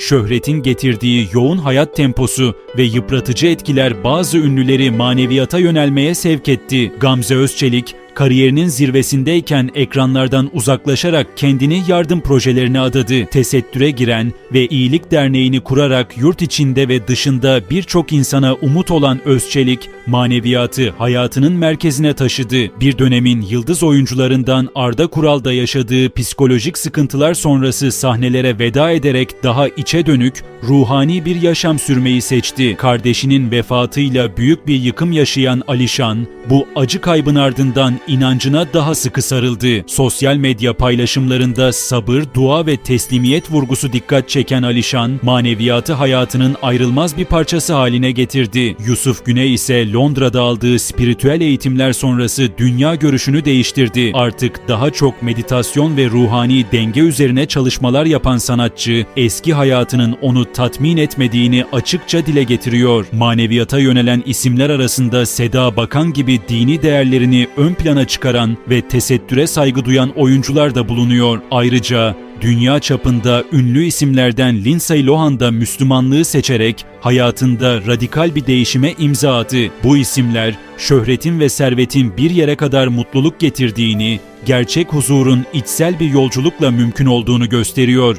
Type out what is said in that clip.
Şöhretin getirdiği yoğun hayat temposu ve yıpratıcı etkiler bazı ünlüleri maneviyata yönelmeye sevk etti. Gamze Özçelik, kariyerinin zirvesindeyken ekranlardan uzaklaşarak kendini yardım projelerine adadı. Tesettüre giren ve iyilik derneğini kurarak yurt içinde ve dışında birçok insana umut olan Özçelik, maneviyatı hayatının merkezine taşıdı. Bir dönemin yıldız oyuncularından Arda Kural'da yaşadığı psikolojik sıkıntılar sonrası sahnelere veda ederek daha içe dönük, ruhani bir yaşam sürmeyi seçti. Kardeşinin vefatıyla büyük bir yıkım yaşayan Alişan, bu acı kaybın ardından inancına daha sıkı sarıldı. Sosyal medya paylaşımlarında sabır, dua ve teslimiyet vurgusu dikkat çeken Alişan, maneviyatı hayatının ayrılmaz bir parçası haline getirdi. Yusuf Güney ise Londra'da aldığı spiritüel eğitimler sonrası dünya görüşünü değiştirdi. Artık daha çok meditasyon ve ruhani denge üzerine çalışmalar yapan sanatçı, eski hayatının onu tatmin etmediğini açıkça dile getiriyor. Maneviyata yönelen isimler arasında Seda Bakan gibi dini değerlerini ön plana çıkaran ve tesettüre saygı duyan oyuncular da bulunuyor. Ayrıca dünya çapında ünlü isimlerden Lindsay Lohan da Müslümanlığı seçerek hayatında radikal bir değişime imza attı. Bu isimler şöhretin ve servetin bir yere kadar mutluluk getirdiğini, gerçek huzurun içsel bir yolculukla mümkün olduğunu gösteriyor.